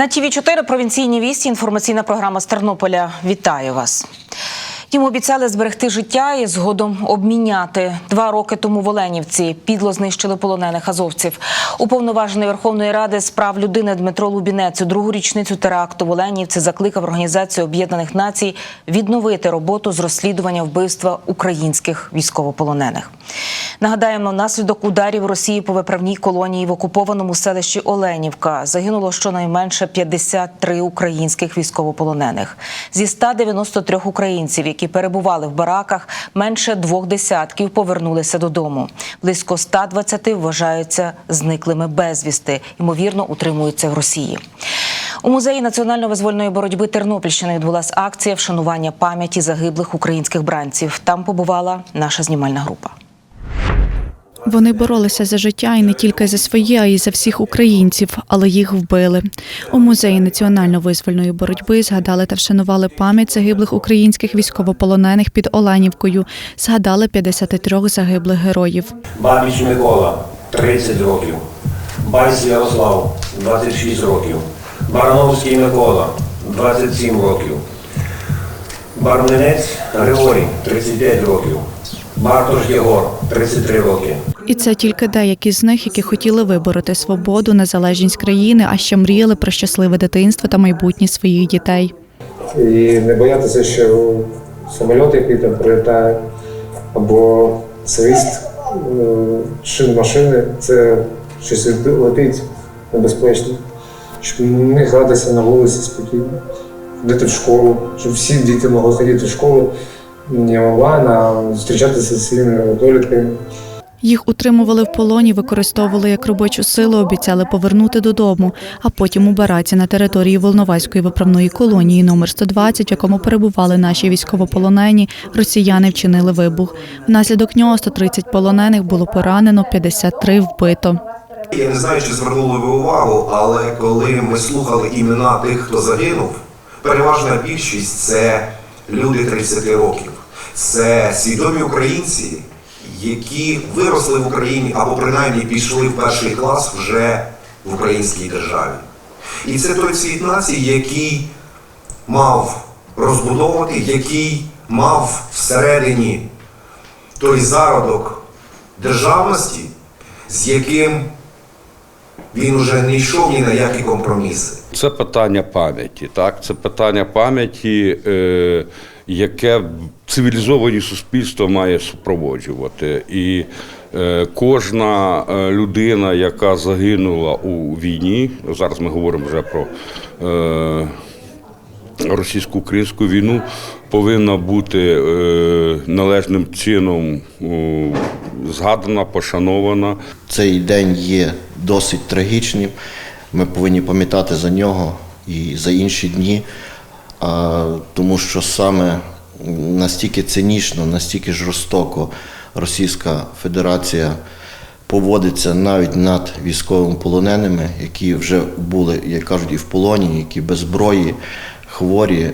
На ТВ 4 провінційні вісті. Інформаційна програма з Тернополя. Вітаю вас. Йому обіцяли зберегти життя і згодом обміняти. Два роки тому в Оленівці підло знищили полонених азовців. Уповноважений Верховної Ради з прав людини Дмитро Лубінець у другу річницю теракту в Оленівці закликав Організацію Об'єднаних Націй відновити роботу з розслідування вбивства українських військовополонених. Нагадаємо, внаслідок ударів Росії по виправній колонії в окупованому селищі Оленівка загинуло щонайменше 53 українських військовополонених. Зі 193 українців, які перебували в бараках, менше двох десятків повернулися додому. Близько 120 вважаються зниклими безвісти. Ймовірно, утримуються в Росії. У музеї національно-визвольної боротьби Тернопільщини відбулася акція вшанування пам'яті загиблих українських бранців. Там побувала наша знімальна група. Вони боролися за життя і не тільки за своє, а й за всіх українців, але їх вбили. У музеї національно-визвольної боротьби згадали та вшанували пам'ять загиблих українських військовополонених під Оленівкою. Згадали 53 загиблих героїв. Бабіч Микола 30 років, Байс Ярослав 26 років, Барановський Микола 27 років, Барминець Григорій 35 років, Бартош Єгор 33 роки. І це тільки деякі з них, які хотіли вибороти свободу, незалежність країни, а ще мріяли про щасливе дитинство та майбутнє своїх дітей. і не боятися, що самоліт, який там прилітає, або свист е, шин машини, це щось летить небезпечно. Щоб не гратися на вулиці спокійно, ходити в школу, щоб всі діти могли ходити в школу не онлайн, а зустрічатися зі своїми однолітками. Їх утримували в полоні, використовували як робочу силу, обіцяли повернути додому, а потім у на території Волноваської виправної колонії номер 120, в якому перебували наші військовополонені, росіяни вчинили вибух. Внаслідок нього 130 полонених було поранено, 53 вбито. Я не знаю, чи звернули ви увагу, але коли ми слухали імена тих, хто загинув, переважна більшість це люди 30 років. Це свідомі українці, які виросли в Україні або принаймні пішли в перший клас вже в українській державі. І це той цвіт нації, який мав розбудовувати, який мав всередині той зародок державності, з яким він уже не йшов ні на які компроміси. Це питання пам'яті, так? Це питання пам'яті, е, яке цивілізовані суспільство має супроводжувати. І е, кожна е, людина, яка загинула у війні, зараз ми говоримо вже про е, російсько-українську війну, повинна бути належним чином згадана, пошанована. Цей день є досить трагічним. Ми повинні пам'ятати за нього і за інші дні, а, тому що саме настільки цинічно, настільки жорстоко Російська Федерація поводиться навіть над військовими полоненими, які вже були, як кажуть, і в полоні, які без зброї, хворі, е,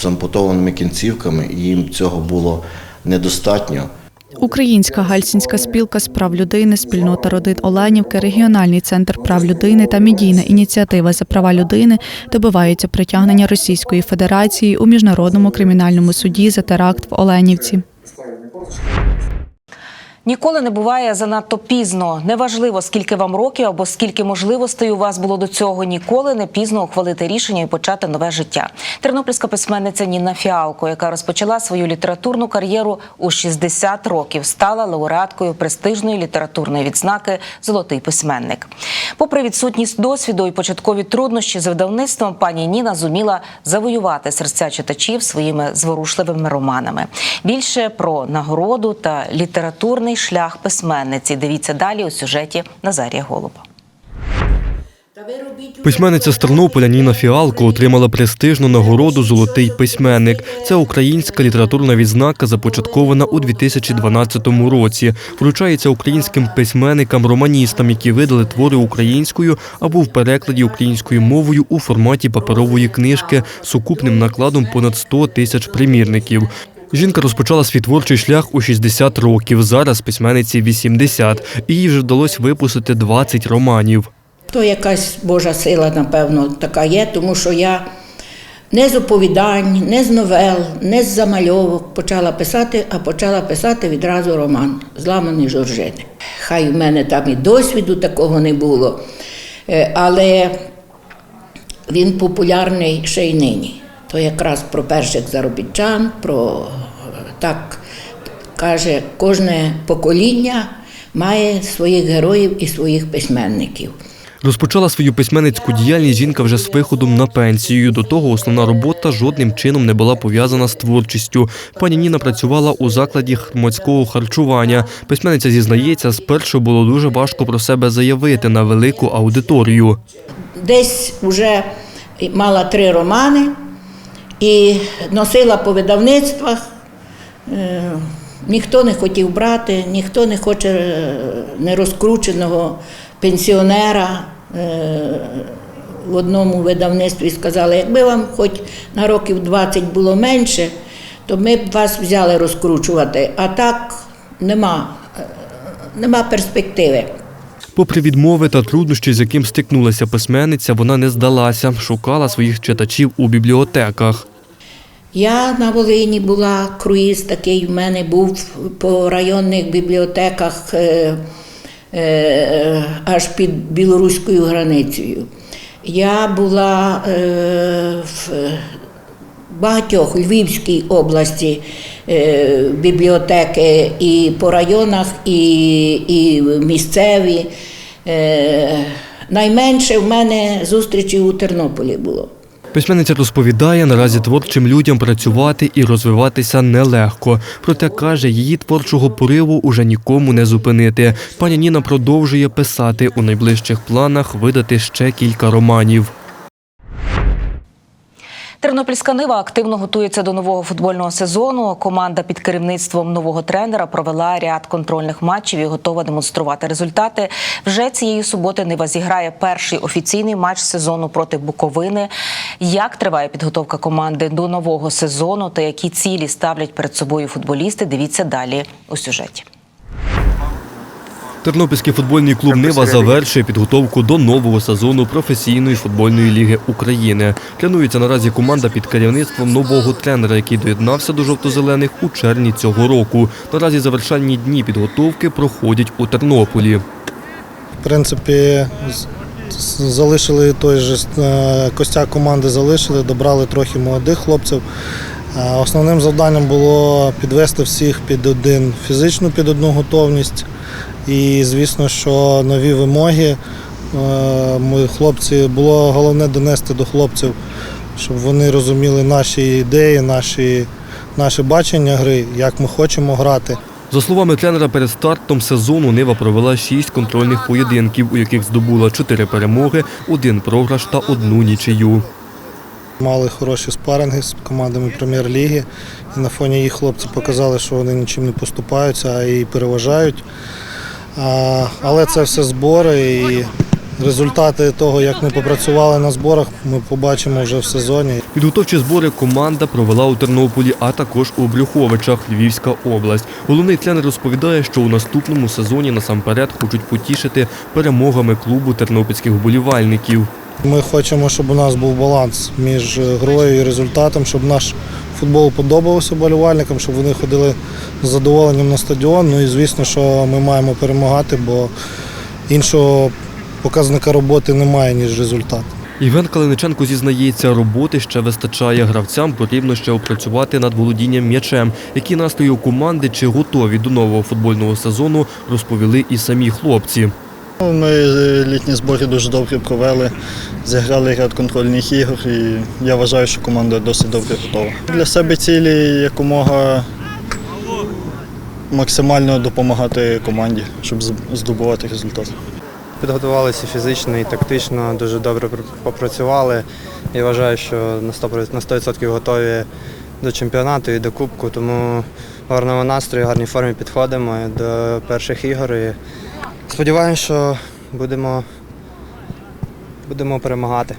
з ампутованими кінцівками, і їм цього було недостатньо. Українська гальсінська спілка з прав людини, спільнота родин Оленівки, регіональний центр прав людини та медійна ініціатива за права людини добиваються притягнення Російської Федерації у міжнародному кримінальному суді за теракт в Оленівці. Ніколи не буває занадто пізно. Неважливо, скільки вам років або скільки можливостей у вас було до цього. Ніколи не пізно ухвалити рішення і почати нове життя. Тернопільська письменниця Ніна Фіалко, яка розпочала свою літературну кар'єру у 60 років, стала лауреаткою престижної літературної відзнаки Золотий письменник. Попри відсутність досвіду і початкові труднощі з видавництвом, пані Ніна зуміла завоювати серця читачів своїми зворушливими романами. Більше про нагороду та літературний шлях письменниці. Дивіться далі у сюжеті Назарія Голуба. Письменниця з Тернополя Ніна Фіалко отримала престижну нагороду Золотий письменник. Це українська літературна відзнака, започаткована у 2012 році. Вручається українським письменникам, романістам, які видали твори українською або в перекладі українською мовою у форматі паперової книжки з сукупним накладом понад 100 тисяч примірників. Жінка розпочала свій творчий шлях у 60 років. Зараз письменниці 80. І їй вже вдалося випустити 20 романів. То якась Божа сила, напевно, така є, тому що я не з оповідань, не з новел, не з замальовок почала писати, а почала писати відразу роман Зламані Жоржини. Хай у мене там і досвіду такого не було, е, але він популярний ще й нині. То якраз про перших заробітчан, про так каже, кожне покоління має своїх героїв і своїх письменників. Розпочала свою письменницьку діяльність жінка вже з виходом на пенсію. До того основна робота жодним чином не була пов'язана з творчістю. Пані Ніна працювала у закладі громадського харчування. Письменниця зізнається, спершу було дуже важко про себе заявити на велику аудиторію. Десь вже мала три романи і носила по видавництвах. Е, Ніхто не хотів брати, ніхто не хоче е, нерозкрученого пенсіонера. Е, В одному видавництві сказали, якби вам хоч на років 20 було менше, то ми б вас взяли розкручувати. А так нема, нема перспективи. Попри відмови та труднощі, з яким стикнулася письменниця, вона не здалася, шукала своїх читачів у бібліотеках. Я на Волині була, круїз такий в мене був по районних бібліотеках е, е, аж під білоруською границею. Я була е, в багатьох Львівській області е, бібліотеки і по районах, і, і місцеві. Е, найменше в мене зустрічі у Тернополі було. Письменниця розповідає, наразі творчим людям працювати і розвиватися нелегко. Проте каже, її творчого пориву уже нікому не зупинити. Пані Ніна продовжує писати у найближчих планах видати ще кілька романів. Тернопільська нива активно готується до нового футбольного сезону. Команда під керівництвом нового тренера провела ряд контрольних матчів і готова демонструвати результати. Вже цієї суботи Нива зіграє перший офіційний матч сезону проти Буковини. Як триває підготовка команди до нового сезону та які цілі ставлять перед собою футболісти? Дивіться далі у сюжеті. Тернопільський футбольний клуб Нива завершує підготовку до нового сезону професійної футбольної ліги України. Тренується наразі команда під керівництвом нового тренера, який доєднався до жовто-зелених у червні цього року. Наразі завершальні дні підготовки проходять у Тернополі. В принципі, залишили той же е, костяк команди, залишили, добрали трохи молодих хлопців. Е, Основним завданням було підвести всіх під один фізичну під одну готовність. І звісно, що нові вимоги. Е, Ми хлопці було головне донести до хлопців, щоб вони розуміли наші ідеї, наші, наше бачення гри, як ми хочемо грати. За словами тренера, перед стартом сезону Нива провела шість контрольних поєдинків, у яких здобула чотири перемоги, один програш та одну нічию. Мали хороші спаринги з командами прем'єр-ліги. І на фоні їх хлопці показали, що вони нічим не поступаються, а і переважають. Але це все збори і результати того, як ми попрацювали на зборах, ми побачимо вже в сезоні. Підготовчі збори команда провела у Тернополі, а також у Брюховичах, Львівська область. Головний тренер розповідає, що у наступному сезоні насамперед хочуть потішити перемогами клубу тернопільських вболівальників. Ми хочемо, щоб у нас був баланс між грою і результатом, щоб наш футбол подобався болівальникам, щоб вони ходили з задоволенням на стадіон. Ну і звісно, що ми маємо перемагати, бо іншого показника роботи немає, ніж результат. Іван Калиниченко зізнається, роботи ще вистачає. Гравцям потрібно ще опрацювати над володінням м'ячем. Які настрої у команди чи готові до нового футбольного сезону, розповіли і самі хлопці. Ну, Ми е, літні збори дуже добре провели, зіграли ряд контрольних ігор і я вважаю, що команда досить добре готова. Для себе цілі якомога максимально допомагати команді, щоб здобувати результати. Підготувалися фізично і тактично, дуже добре попрацювали. Я вважаю, що на 100%, на 100% готові до чемпіонату і до кубку, тому настрої, в гарній формі підходимо до перших ігор. І сподіваємося, що будемо, будемо перемагати.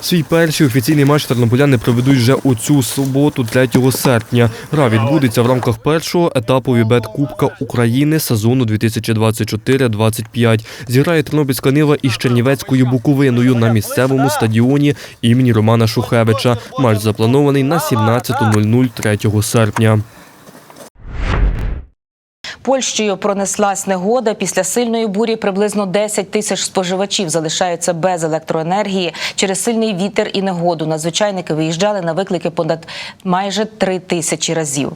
Свій перший офіційний матч тернополяни проведуть вже у цю суботу, 3 серпня. Гра відбудеться в рамках першого етапу Вібет Кубка України сезону 2024-25. Зіграє Тернопільська Нива із Чернівецькою Буковиною на місцевому стадіоні імені Романа Шухевича. Матч запланований на 17.00 3 серпня. Польщею пронеслась негода. Після сильної бурі приблизно 10 тисяч споживачів залишаються без електроенергії через сильний вітер і негоду. Надзвичайники виїжджали на виклики понад майже 3 тисячі разів.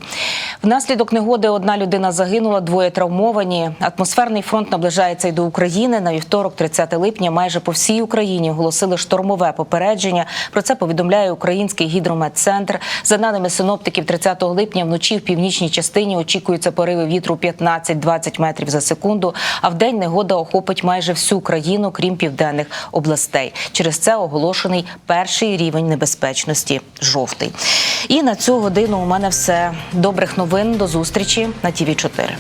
Внаслідок негоди одна людина загинула, двоє травмовані. Атмосферний фронт наближається й до України. На вівторок, 30 липня, майже по всій Україні оголосили штормове попередження. Про це повідомляє Український гідрометцентр. За даними синоптиків, 30 липня вночі в північній частині очікуються пориви вітру 15-20 метрів за секунду. А в день негода охопить майже всю країну, крім південних областей. Через це оголошений перший рівень небезпечності жовтий. І на цю годину у мене все. Добрих новин до зустрічі на ТІВІ 4